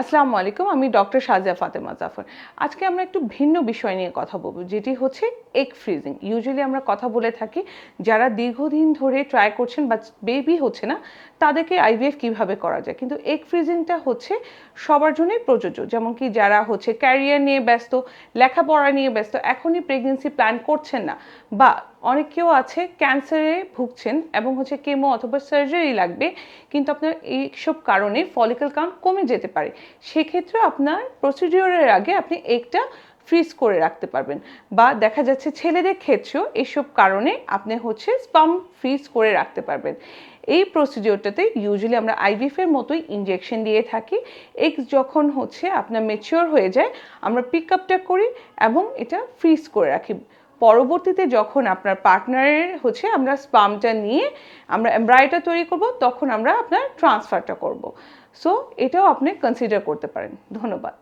আসসালামু আলাইকুম, আমি ডক্টর সাজিয়া ফাতেমা জাফর। আজকে আমরা একটু ভিন্ন বিষয় নিয়ে কথা বলব, যেটি হচ্ছে এগ ফ্রিজিং ইউজুয়ালি আমরা কথা বলে থাকি, যারা দীর্ঘদিন ধরে ট্রাই করছেন বা বেবি হচ্ছে না, তাদেরকে আইভিএফ কীভাবে করা যায়? কিন্তু এগ ফ্রিজিংটা হচ্ছে সবার জন্যই প্রযোজ্য। যেমন কি যারা হচ্ছে ক্যারিয়ার নিয়ে ব্যস্ত, লেখাপড়া নিয়ে ব্যস্ত, এখনই প্রেগনেন্সি প্ল্যান করছেন না, বা অনেকেও আছে ক্যান্সারে ভুগছেন এবং হচ্ছে কেমো অথবা সার্জারি লাগবে, কিন্তু আপনার এইসব কারণে ফলিকল কাউন্ট কমে যেতে পারে। সেক্ষেত্রে আপনার প্রসিডিওরের আগে আপনি এগটা ফ্রিজ করে রাখতে পারবেন বা দেখা যাচ্ছে ছেলেদের ক্ষেত্রেও এইসব কারণে আপনি হচ্ছে স্পাম ফ্রিজ করে রাখতে পারবেন। এই প্রসিডিওরটাতে ইউজুয়ালি আমরা আইভিএফের মতোই ইনজেকশন দিয়ে থাকি। এক্স যখন হচ্ছে আপনার মেচিওর হয়ে যায়, আমরা পিক আপটা করি এবং এটা ফ্রিজ করে রাখি। পরবর্তীতে যখন আপনার পার্টনারের হচ্ছে আমরা স্পামটা নিয়ে আমরা এমব্রয়টা তৈরি করব, তখন আমরা আপনার ট্রান্সফারটা করব। সো এটাও আপনি কনসিডার করতে পারেন। ধন্যবাদ।